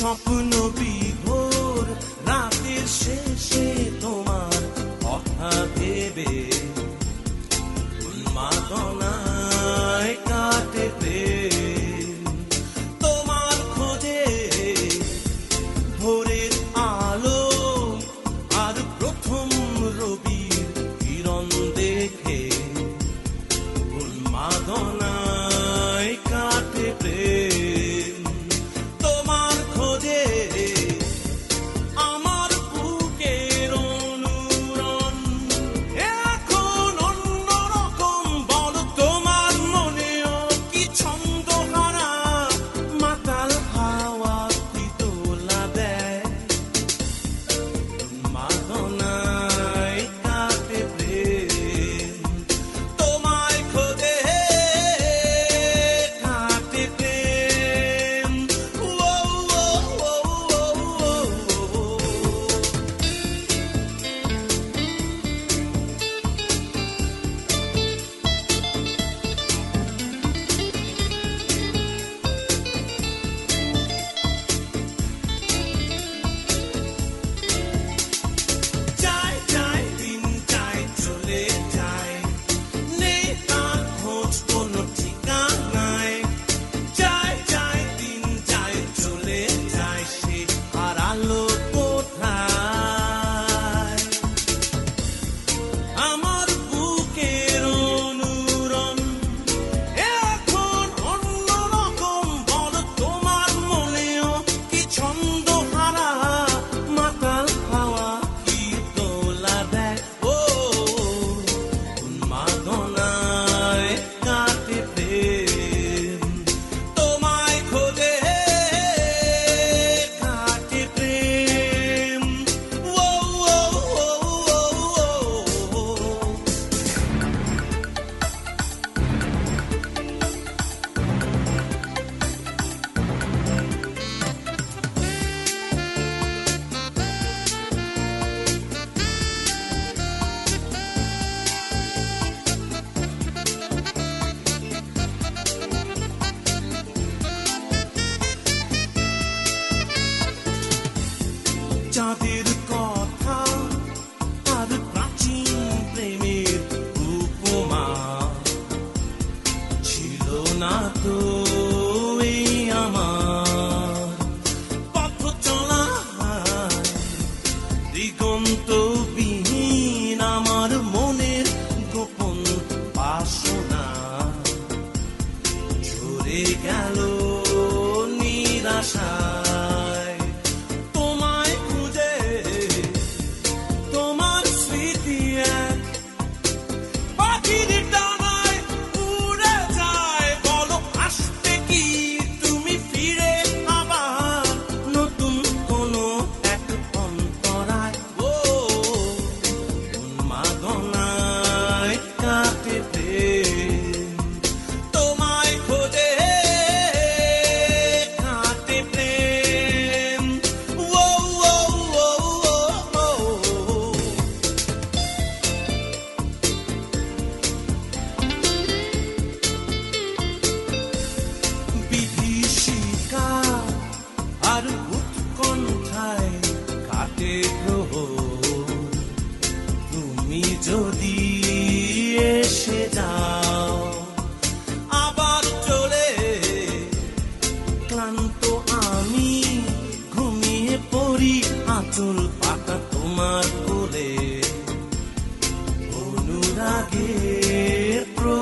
স্বপ্ন বি অন্তবিহীন আমার মনের গেল নিরাশা। আমি ঘুমিয়ে পড়ি আঁচল পাতা তোমার কোলে। অনুরাগের প্রো